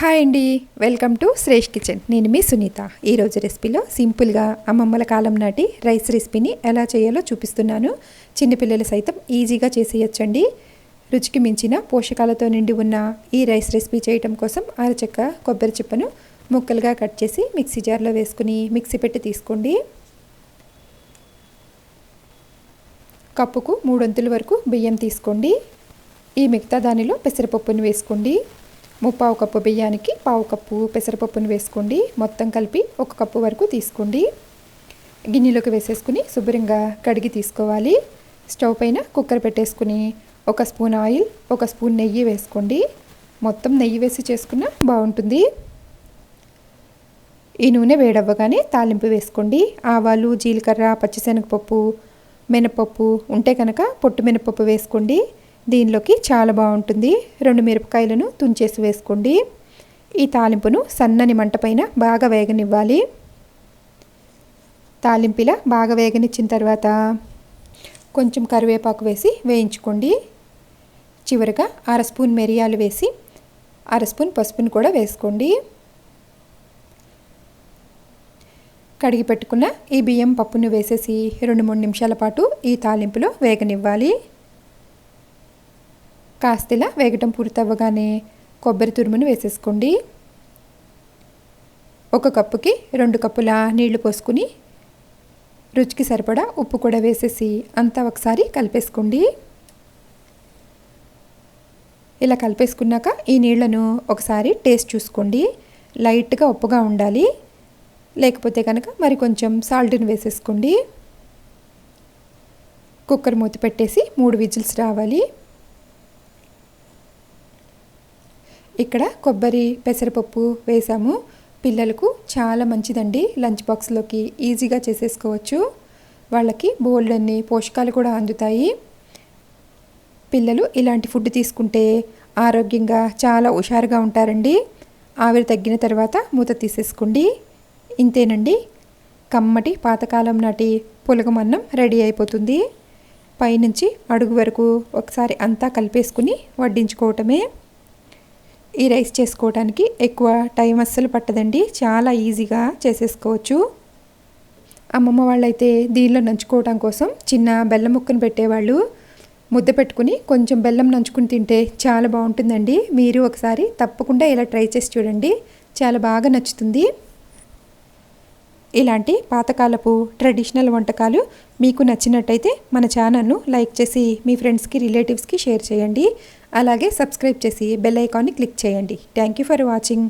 Hi అండి welcome to Shresh kitchen నేను మీ సునీత. ఈరోజు రెసిపీలో సింపుల్గా అమ్మమ్మల కాలం నాటి రైస్ రెసిపీని ఎలా చేయాలో చూపిస్తున్నాను. చిన్నపిల్లలు సైతం ఈజీగా చేసేయచ్చండి. రుచికి మించిన పోషకాలతో నిండి ఉన్న ఈ రైస్ రెసిపీ చేయటం కోసం అరచెక్క కొబ్బరి చిప్పను ముక్కలుగా కట్ చేసి మిక్సీ జార్లో వేసుకుని మిక్సీ పెట్టి తీసుకోండి. కప్పుకు మూడొంతుల వరకు బియ్యం తీసుకోండి. ఈ మిగతా దానిలో పెసరపప్పును వేసుకోండి. ముప్పావు కప్పు బియ్యానికి పావు కప్పు పెసరపప్పును వేసుకోండి. మొత్తం కలిపి ఒక కప్పు వరకు తీసుకోండి. గిన్నెలోకి వేసేసుకుని శుభ్రంగా కడిగి తీసుకోవాలి. స్టవ్ పైన కుక్కర్ పెట్టేసుకుని ఒక స్పూన్ ఆయిల్ ఒక స్పూన్ నెయ్యి వేసుకోండి. మొత్తం నెయ్యి వేసి చేసుకున్న బాగుంటుంది. ఈ నూనె వేడవ్వగానే తాలింపు వేసుకోండి. ఆవాలు జీలకర్ర పచ్చిశనగపప్పు మినపప్పు ఉంటే కనుక పొట్టు మినపప్పు వేసుకోండి. దీనిలోకి చాలా బాగుంటుంది. రెండు మిరపకాయలను తుంచేసి వేసుకోండి. ఈ తాలింపును సన్నని మంటపైన బాగా వేగనివ్వాలి. తాలింపిలా బాగా వేగనిచ్చిన తర్వాత కొంచెం కరివేపాకు వేసి వేయించుకోండి. చివరిగా అర స్పూన్ మిరియాలు వేసి అర స్పూన్ పసుపును కూడా వేసుకోండి. కడిగి పెట్టుకున్న ఈ బియ్యం పప్పును వేసేసి రెండు మూడు నిమిషాల పాటు ఈ తాలింపులో వేగనివ్వాలి. కాస్తిలా వేగటం పూర్తవ్వగానే కొబ్బరి తురుమును వేసేసుకోండి. ఒక కప్పుకి రెండు కప్పుల నీళ్ళు పోసుకుని రుచికి సరిపడా ఉప్పు కూడా వేసేసి అంతా ఒకసారి కలిపేసుకోండి. ఇలా కలిపేసుకున్నాక ఈ నీళ్ళను ఒకసారి టేస్ట్ చూసుకోండి. లైట్గా ఉప్పుగా ఉండాలి. లేకపోతే కనుక మరి కొంచెం సాల్ట్ని వేసేసుకోండి. కుక్కర్ మూత పెట్టేసి మూడు విజిల్స్ రావాలి. ఇక్కడ కొబ్బరి పెసరపప్పు వేసాము. పిల్లలకు చాలా మంచిదండి. లంచ్ బాక్స్లోకి ఈజీగా చేసేసుకోవచ్చు. వాళ్ళకి బోల్డ్ అన్ని పోషకాలు కూడా అందుతాయి. పిల్లలు ఇలాంటి ఫుడ్ తీసుకుంటే ఆరోగ్యంగా చాలా హుషారుగా ఉంటారండి. ఆవిరి తగ్గిన తర్వాత మూత తీసేసుకోండి. ఇంతేనండి. కమ్మటి పాతకాలం నాటి పులగమన్నం రెడీ అయిపోతుంది. పైనుంచి అడుగు వరకు ఒకసారి అంతా కలిపేసుకుని వడ్డించుకోవటమే. ఈ రైస్ చేసుకోవడానికి ఎక్కువ టైం అస్సలు పట్టదండి. చాలా ఈజీగా చేసేసుకోవచ్చు. అమ్మమ్మ వాళ్ళైతే దీనిలో నంచుకోవడం కోసం చిన్న బెల్లం ముక్కను పెట్టేవాళ్ళు. ముద్ద పెట్టుకుని కొంచెం బెల్లం నంచుకుని తింటే చాలా బాగుంటుందండి. మీరు ఒకసారి తప్పకుండా ఇలా ట్రై చేసి చూడండి. చాలా బాగా నచ్చుతుంది. ఇలాంటి పాతకాలపు ట్రెడిషనల్ వంటకాలు మీకు నచ్చినట్టయితే మన ఛానల్ను లైక్ చేసి మీ ఫ్రెండ్స్కి రిలేటివ్స్కి షేర్ చేయండి. అలాగే సబ్స్క్రైబ్ చేసి బెల్ ఐకాన్ని క్లిక్ చేయండి. Thank you for watching